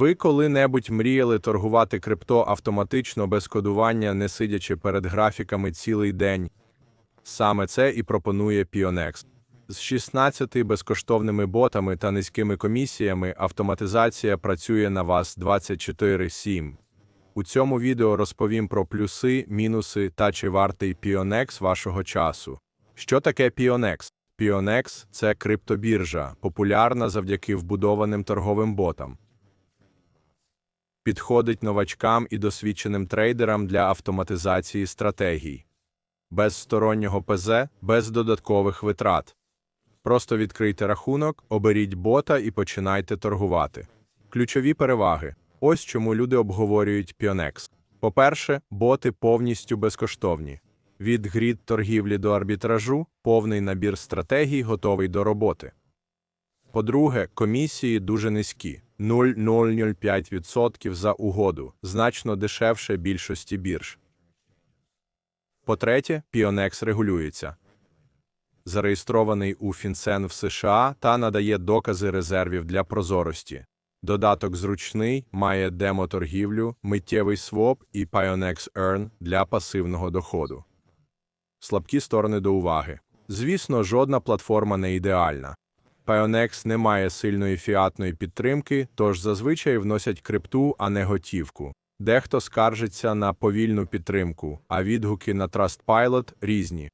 Ви коли-небудь мріяли торгувати крипто автоматично без кодування, не сидячи перед графіками цілий день? Саме це і пропонує Pionex. З 16 безкоштовними ботами та низькими комісіями автоматизація працює на вас 24/7. У цьому відео розповім про плюси, мінуси та чи вартий Pionex вашого часу. Що таке Pionex? Pionex – це криптобіржа, популярна завдяки вбудованим торговим ботам. Підходить новачкам і досвідченим трейдерам для автоматизації стратегій. Без стороннього ПЗ, без додаткових витрат. Просто відкрийте рахунок, оберіть бота і починайте торгувати. Ключові переваги. Ось чому люди обговорюють Pionex. По-перше, боти повністю безкоштовні. Від грід торгівлі до арбітражу повний набір стратегій готовий до роботи. По-друге, комісії дуже низькі 0,005% за угоду, значно дешевше більшості бірж. По-третє, Pionex регулюється. Зареєстрований у FinCEN в США та надає докази резервів для прозорості. Додаток зручний, має демо-торгівлю, миттєвий своп і Pionex Earn для пасивного доходу. Слабкі сторони до уваги. Звісно, жодна платформа не ідеальна. Pionex не має сильної фіатної підтримки, тож зазвичай вносять крипту, а не готівку. Дехто скаржиться на повільну підтримку, а відгуки на Trustpilot різні.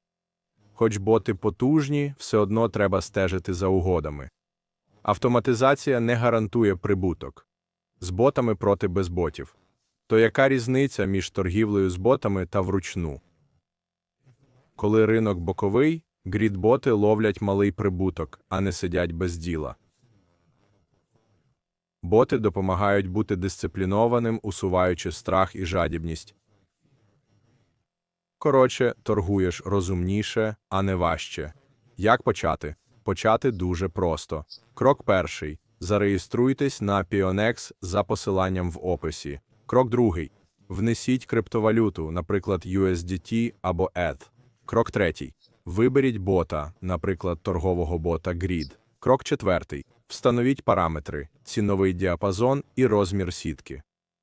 Хоч боти потужні, все одно треба стежити за угодами. Автоматизація не гарантує прибуток. З ботами проти безботів. То яка різниця між торгівлею з ботами та вручну? Коли ринок боковий, грідботи ловлять малий прибуток, а не сидять без діла. Боти допомагають бути дисциплінованим, усуваючи страх і жадібність. Коротше, торгуєш розумніше, а не важче. Як почати? Почати дуже просто. Крок перший. Зареєструйтесь на Pionex за посиланням в описі. Крок другий. Внесіть криптовалюту, наприклад, USDT або ETH. Крок третій. Виберіть бота, наприклад, торгового бота Grid. Крок четвертий. Встановіть параметри, ціновий діапазон і розмір сітки.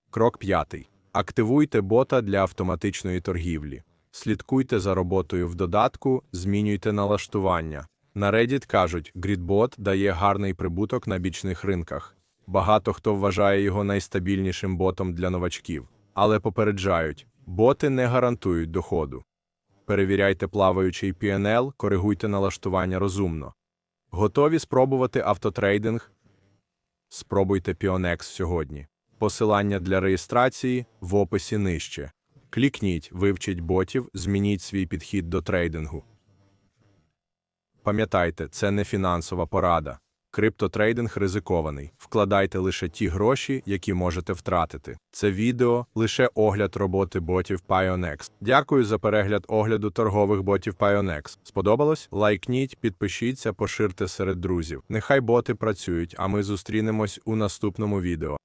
Крок п'ятий. Активуйте бота для автоматичної торгівлі. Слідкуйте за роботою в додатку, змінюйте налаштування. На Reddit кажуть, GridBot дає гарний прибуток на бічних ринках. Багато хто вважає його найстабільнішим ботом для новачків. Але попереджають, боти не гарантують доходу. Перевіряйте плаваючий PNL, коригуйте налаштування розумно. Готові спробувати автотрейдинг? Спробуйте Pionex сьогодні. Посилання для реєстрації в описі нижче. Клікніть, вивчіть ботів, змініть свій підхід до трейдингу. Пам'ятайте, це не фінансова порада. Криптотрейдинг ризикований. Вкладайте лише ті гроші, які можете втратити. Це відео лише огляд роботи ботів Pionex. Дякую за перегляд огляду торгових ботів Pionex. Сподобалось? Лайкніть, підпишіться, поширте серед друзів. Нехай боти працюють, а ми зустрінемось у наступному відео.